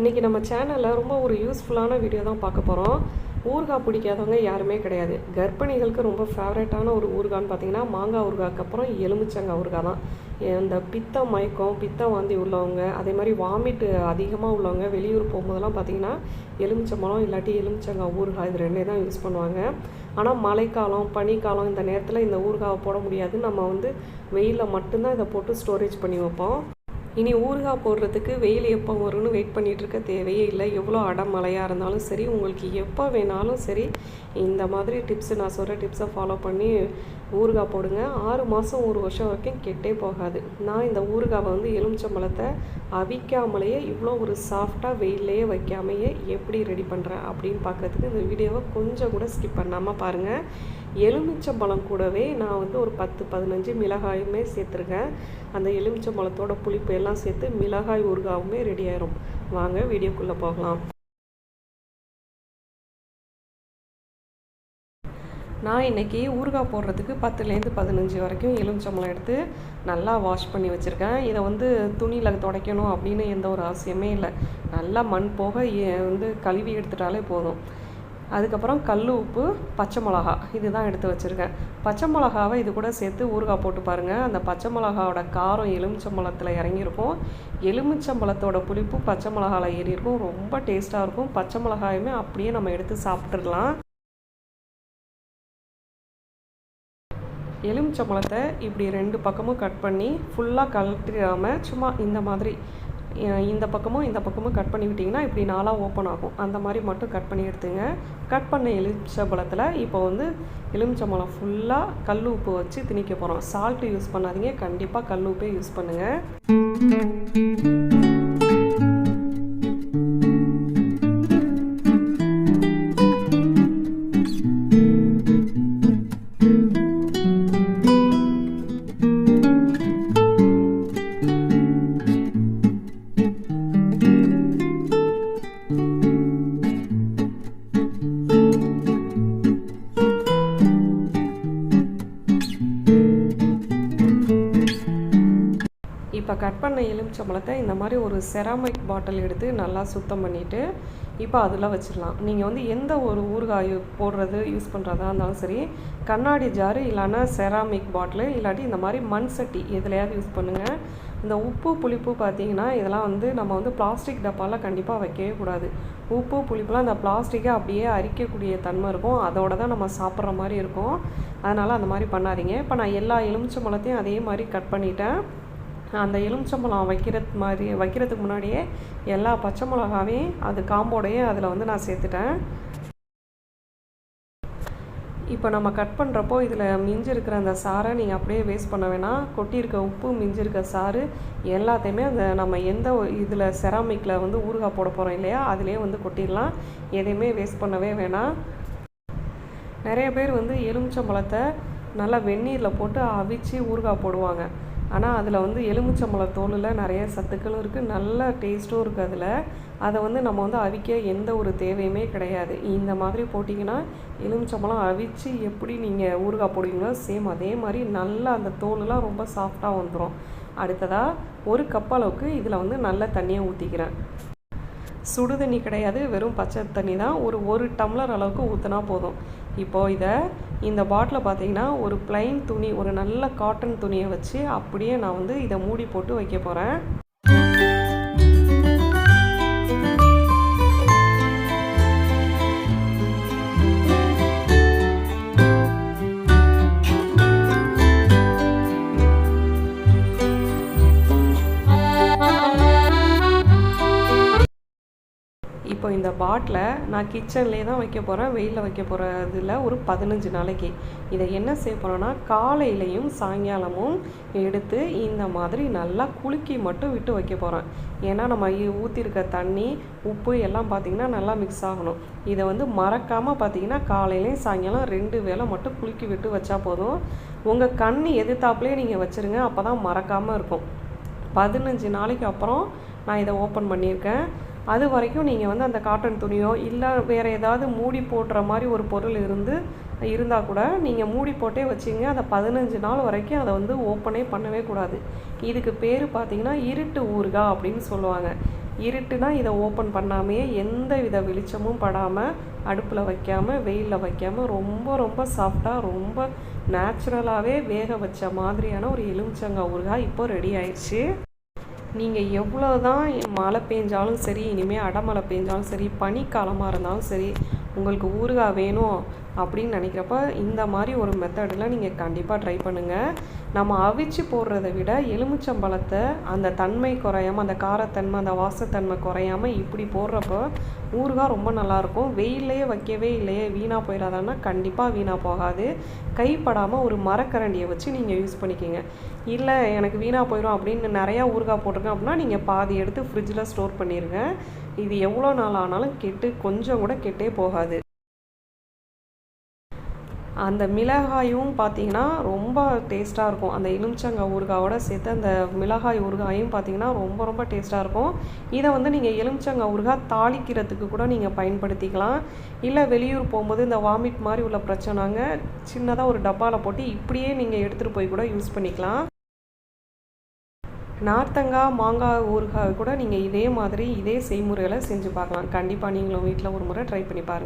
இன்றைக்கி நம்ம சேனலில் ரொம்ப ஒரு யூஸ்ஃபுல்லான வீடியோ தான் பார்க்க போகிறோம் ஊறுகாய் பிடிக்காதவங்க யாருமே கிடையாது. கர்ப்பிணிகளுக்கு ரொம்ப ஃபேவரட்டான ஒரு ஊறுகான்னு பார்த்தீங்கன்னா மாங்காய் ஊறுகாய்க்கு அப்புறம் எலுமிச்சங்காய் ஊறுகாய் தான். இந்த பித்த மயக்கம் பித்த வாந்தி உள்ளவங்க அதே மாதிரி வாமிட்டு அதிகமாக உள்ளவங்க வெளியூர் போகும்போதெல்லாம் பார்த்தீங்கன்னா எலுமிச்சம்பழம் இல்லாட்டி எலுமிச்சங்காய் ஊறுகாய் இது ரெண்டே தான் யூஸ் பண்ணுவாங்க. ஆனால் மழைக்காலம் பனிக்காலம் இந்த நேரத்தில் இந்த ஊறுகாவை போட முடியாது நம்ம வந்து வெயிலில் மட்டும்தான் இதை போட்டு ஸ்டோரேஜ் பண்ணி வைப்போம். இனி ஊறுகாய் போடுறதுக்கு வெயில் எப்போ வரும்னு வெயிட் பண்ணிகிட்ருக்க தேவையே இல்லை. எவ்வளோ அடமழையாக இருந்தாலும் சரி உங்களுக்கு எப்போ வேணாலும் சரி இந்த மாதிரி டிப்ஸு நான் சொல்கிற டிப்ஸை ஃபாலோ பண்ணி ஊறுகாய் போடுங்க. ஆறு மாதம் ஒரு வருஷம் வரைக்கும் கெட்டே போகாது. நான் இந்த ஊறுகாவை வந்து எலுமிச்சம்பழத்தை அவிக்காமலேயே இவ்வளோ ஒரு சாஃப்டாக வெயிலையே வைக்காமையே எப்படி ரெடி பண்ணுறேன் அப்படின்னு பார்க்குறதுக்கு இந்த வீடியோவை கொஞ்சம் கூட ஸ்கிப் பண்ணாமல் பாருங்கள் எலுமிச்சம்பழம் கூடவே நான் வந்து ஒரு பத்து பதினஞ்சு மிளகாயுமே சேர்த்துருக்கேன். அந்த எலுமிச்சம்பழத்தோட புளிப்பு எல்லாம் சேர்த்து மிளகாய் ஊறுகாவுமே ரெடி ஆயிரும். வாங்க வீடியோக்குள்ளே போகலாம். நான் இன்றைக்கி ஊறுகாய் போடுறதுக்கு பத்துலேருந்து பதினஞ்சு வரைக்கும் எலுமிச்சம்பளம் எடுத்து நல்லா வாஷ் பண்ணி வச்சுருக்கேன். இதை வந்து துணியில் துடைக்கணும் அப்படின்னு எந்த ஒரு அவசியமே இல்லை. நல்லா மண் போக வந்து கழுவி எடுத்துட்டாலே போதும். அதுக்கப்புறம் கல் உப்பு பச்சை மிளகா இதுதான் எடுத்து வச்சுருக்கேன். பச்சை மிளகாவை இது கூட சேர்த்து ஊறுகாய் போட்டு பாருங்கள் அந்த பச்சை மிளகாவோட காரம் எலுமிச்சம்பழத்தில் இறங்கியிருக்கும். எலுமிச்சம்பழத்தோட புளிப்பு பச்சை மிளகாவில் ஏறியிருக்கும். ரொம்ப டேஸ்ட்டாக இருக்கும். பச்சை மிளகாயுமே அப்படியே நம்ம எடுத்து சாப்பிட்றலாம் எலுமிச்சம்பழத்தை இப்படி ரெண்டு பக்கமும் கட் பண்ணி ஃபுல்லாக கழட்டிடாமல் சும்மா இந்த மாதிரி இந்த பக்கமும் இந்த பக்கமும் கட் பண்ணி விட்டிங்கன்னா இப்படி நாளாக ஓப்பன் ஆகும். அந்த மாதிரி மட்டும் கட் பண்ணி எடுத்துங்க. கட் பண்ண எலுமிச்சம்பழத்தில் இப்போ வந்து எலுமிச்சம்பழம் ஃபுல்லாக கல் உப்பு வச்சு திணிக்க போகிறோம் சால்ட்டு யூஸ் பண்ணாதீங்க. கண்டிப்பாக கல் உப்பே யூஸ் பண்ணுங்கள் இப்போ கட் பண்ண எலுமிச்சம்பழத்தை இந்த மாதிரி ஒரு செராமிக் பாட்டில் எடுத்து நல்லா சுத்தம் பண்ணிவிட்டு இப்போ அதில் வச்சிடலாம். நீங்கள் வந்து எந்த ஒரு ஊறுகாய் போடுறது யூஸ் பண்ணுறதா இருந்தாலும் சரி கண்ணாடி ஜாரு இல்லைன்னா செராமிக் பாட்டிலு இல்லாட்டி இந்த மாதிரி மண் சட்டி எதுலையாவது யூஸ் பண்ணுங்கள் இந்த உப்பு புளிப்பு பார்த்தீங்கன்னா இதெல்லாம் வந்து நம்ம வந்து பிளாஸ்டிக் டப்பாலாம் கண்டிப்பாக வைக்கவே கூடாது. உப்பு புளிப்புலாம் இந்த பிளாஸ்டிக்கை அப்படியே அரிக்கக்கூடிய தன்மை இருக்கும். அதோட தான் நம்ம சாப்பிட்ற மாதிரி இருக்கும். அதனால் அந்த மாதிரி பண்ணாதீங்க. இப்போ நான் எல்லா எலுமிச்சம்பழத்தையும் அதே மாதிரி கட் பண்ணிட்டேன். அந்த எலுமிச்சம்பழம் வைக்கிறது மாதிரி வைக்கிறதுக்கு முன்னாடியே எல்லா பச்சை மிளகாவையும் அது காம்போடையும் அதில் வந்து நான் சேர்த்துட்டேன். இப்போ நம்ம கட் பண்ணுறப்போ இதில் மிஞ்சிருக்கிற அந்த சாரை நீங்கள் அப்படியே வேஸ்ட் பண்ண வேணாம். கொட்டியிருக்க உப்பு மிஞ்சிருக்க சாறு எல்லாத்தையுமே அந்த நம்ம எந்த இதில் செராமிக்கில் வந்து ஊறுகாய் போட போகிறோம் இல்லையா அதிலே வந்து கொட்டிடலாம். எதையுமே வேஸ்ட் பண்ணவே வேணாம். நிறைய பேர் வந்து எலுமிச்சம்பழத்தை நல்லா வெந்நீரில் போட்டு அவிச்சு ஊறுகாய் போடுவாங்க. ஆனால் அதில் வந்து எலுமிச்சம்பழ தோலில் நிறைய சத்துக்களும் இருக்குது நல்ல டேஸ்ட்டும் இருக்குது அதில். அதை வந்து நம்ம வந்து அவிக்க எந்த ஒரு தேவையுமே கிடையாது. இந்த மாதிரி போட்டிங்கன்னா எலுமிச்சம்பழம் அவிச்சு எப்படி நீங்கள் ஊறுகாய் போடுவீங்களோ சேம் அதே மாதிரி நல்லா அந்த தோலெலாம் ரொம்ப சாஃப்டாக வந்துடும் அடுத்ததாக ஒரு கப் அளவுக்கு இதில் வந்து நல்ல தண்ணியை ஊற்றிக்கிறேன் சுடு தண்ணி கிடையாது வெறும் பச்சை தண்ணி தான். ஒரு ஒரு டம்ளர் அளவுக்கு ஊற்றினா போதும். இப்போது இதை இந்த பாட்டில் பார்த்தீங்கன்னா ஒரு பிளைன் துணி ஒரு நல்ல காட்டன் துணியை வச்சு அப்படியே நான் வந்து இதை மூடி போட்டு வைக்க போகிறேன் இந்த பாட்டிலை நான் கிச்சன்லேயே தான் வைக்க போகிறேன் வெயிலில் வைக்க போகிறதுல ஒரு பதினஞ்சு நாளைக்கு. இதை என்ன செய்ய போகிறோன்னா காலையிலையும் சாயங்காலமும் எடுத்து இந்த மாதிரி நல்லா குலுக்கி மட்டும் விட்டு வைக்க போகிறேன் ஏன்னா நம்ம ஊற்றிருக்க தண்ணி உப்பு எல்லாம் பார்த்திங்கன்னா நல்லா மிக்ஸ் ஆகணும். இதை வந்து மறக்காமல் பார்த்திங்கன்னா காலையிலையும் சாயங்காலம் ரெண்டு வேளை மட்டும் குலுக்கி விட்டு வச்சா போதும். உங்கள் கண் எதிர்த்தாப்புலேயே நீங்கள் வச்சுருங்க அப்போ தான் மறக்காமல் இருக்கும். பதினஞ்சு நாளைக்கு அப்புறம் நான் இதை ஓப்பன் பண்ணியிருக்கேன். அது வரைக்கும் நீங்கள் வந்து அந்த காட்டன் துணியோ இல்லை வேறு ஏதாவது மூடி போடுற மாதிரி ஒரு பொருள் இருந்து இருந்தால் கூட நீங்கள் மூடி போட்டே வச்சிங்க அதை பதினஞ்சு நாள் வரைக்கும் அதை வந்து ஓப்பனே பண்ணவே கூடாது. இதுக்கு பேர் பார்த்தீங்கன்னா இருட்டு ஊறுகாய் அப்படின்னு சொல்லுவாங்க. இருட்டுனா இதை ஓப்பன் பண்ணாமையே எந்த வித வெளிச்சமும் படாமல் அடுப்பில் வைக்காமல் வெயிலில் வைக்காமல் ரொம்ப ரொம்ப சாஃப்டாக ரொம்ப நேச்சுரலாகவே வேக வச்ச மாதிரியான ஒரு எலுமிச்சங்காய் ஊறுகாய் இப்போ ரெடி ஆயிடுச்சு. நீங்கள் எவ்வளோ தான் மழை பெஞ்சாலும் சரி இனிமேல் அடமழை பெஞ்சாலும் சரி பனிக்காலமாக இருந்தாலும் சரி உங்களுக்கு ஊறுகாய் வேணும் அப்படின்னு நினைக்கிறப்ப இந்த மாதிரி ஒரு மெத்தடில் நீங்கள் கண்டிப்பாக ட்ரை பண்ணுங்கள் நம்ம அவிச்சு போடுறத விட எலுமிச்சம்பழத்தை அந்த தன்மை குறையாமல் அந்த காரத்தன்மை அந்த வாசத்தன்மை குறையாமல் இப்படி போடுறப்போ ஊறுகாய் ரொம்ப நல்லாயிருக்கும். வெயிலே வைக்கவே இல்லையே வீணாக போயிடாதான்னா கண்டிப்பாக வீணாக போகாது. கைப்படாமல் ஒரு மரக்கரண்டியை வச்சு நீங்கள் யூஸ் பண்ணிக்கிங்க. இல்லை எனக்கு வீணாக போயிடும் அப்படின்னு நிறையா ஊறுகாய் போட்டிருக்கேன் அப்படின்னா நீங்கள் பாதி எடுத்து ஃப்ரிட்ஜில் ஸ்டோர் பண்ணிடுங்க இது எவ்வளோ நாள் ஆனாலும் கெட்டு கொஞ்சம் கூட கெட்டே போகாது. அந்த மிளகாயும் பார்த்தீங்கன்னா ரொம்ப டேஸ்ட்டாக இருக்கும். அந்த எலுமிச்சங்காய் ஊறுகாயோட சேர்த்து அந்த மிளகாய் ஊறுகாயும் பார்த்தீங்கன்னா ரொம்ப ரொம்ப டேஸ்ட்டாக இருக்கும். இதை வந்து நீங்கள் எலுமிச்சங்காய் ஊறுகாய் தாளிக்கிறதுக்கு கூட நீங்கள் பயன்படுத்திக்கலாம். இல்லை வெளியூர் போகும்போது இந்த வாமிட் மாதிரி உள்ள பிரச்சனைங்க சின்னதாக ஒரு டப்பாவில் போட்டு இப்படியே நீங்கள் எடுத்துகிட்டு போய் கூட யூஸ் பண்ணிக்கலாம். நார்த்தங்காய் மாங்காய் ஊறுகாய் கூட நீங்கள் இதே மாதிரி இதே செய்முறையில் செஞ்சு பார்க்கலாம். கண்டிப்பாக நீங்களும் வீட்டில் ஒரு முறை ட்ரை பண்ணி பாருங்கள்